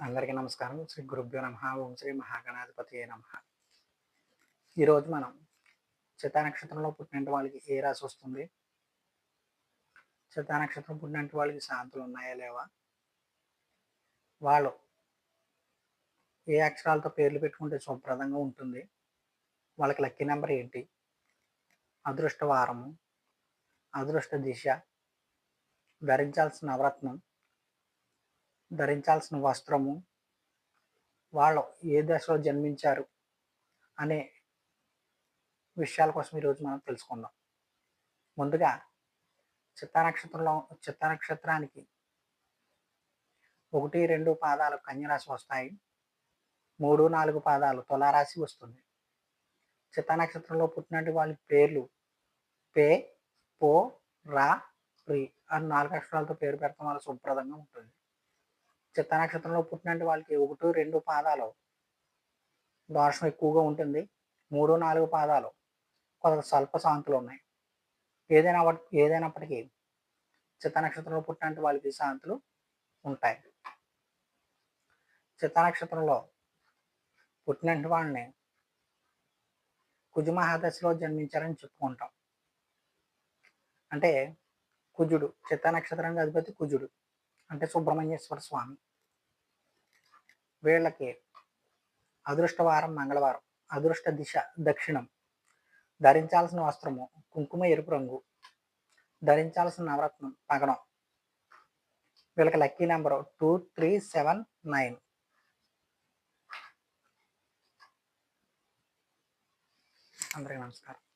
అందరికీ నమస్కారం. శ్రీ గురుభ్యో నమ. ఓం శ్రీ మహాగణాధిపతి నమ. ఈరోజు మనం చిత్తా నక్షత్రంలో పుట్టిన వాళ్ళకి ఏ రాశి వస్తుంది? చిత్తా నక్షత్రం పుట్టిన వాళ్ళకి శాంతులు ఉన్నాయా లేవా? వాళ్ళు ఏ అక్షరాలతో పేర్లు పెట్టుకుంటే శుభ్రదంగా ఉంటుంది? వాళ్ళకి లక్కీ నెంబర్ ఏంటి? అదృష్ట వారము అదృష్ట దిశ ధరించాల్సిన నవరత్నం ధరించాల్సిన వస్త్రము వాళ్ళు ఏ దశలో జన్మించారు అనే విషయాల కోసం ఈరోజు మనం తెలుసుకుందాం. ముందుగా చిత్తా నక్షత్రంలో నక్షత్రానికి ఒకటి రెండు పాదాలు కన్యరాశి వస్తాయి. మూడు నాలుగు పాదాలు తులారాశి వస్తుంది. చిత్తా నక్షత్రంలో పుట్టినటువంటి వాళ్ళ పేర్లు పే పో రా రి అని నాలుగు అక్షరాలతో పేరు పెడతాం. వాళ్ళ శుభ్రదంగా ఉంటుంది. చిత్త నక్షత్రంలో పుట్టినటువంటి వాళ్ళకి ఒకటి రెండు పాదాలు దోషం ఎక్కువగా ఉంటుంది. మూడు నాలుగు పాదాలు కొంత స్వల్ప శాంతులు ఉన్నాయి. ఏదైనా ఏదైనప్పటికీ చిత్త నక్షత్రంలో పుట్టినటువంటి వాళ్ళకి శాంతులు ఉంటాయి. చిత్త నక్షత్రంలో పుట్టినటువంటి వాళ్ళని కుజుమహాదశలో జన్మించారని చెప్పుకుంటాం. అంటే కుజుడు చిత్త నక్షత్రానికి అధిపతి కుజుడు. అంటే సుబ్రహ్మణ్యేశ్వర స్వామి. వీళ్ళకి అదృష్టవారం మంగళవారం అదృష్ట దిశ దక్షిణం. ధరించాల్సిన వస్త్రము కుంకుమ ఎరుపు రంగు. ధరించాల్సిన నవరత్నం పగడం. వీళ్ళకి lucky number two three seven nine. అందరికీ నమస్కారం.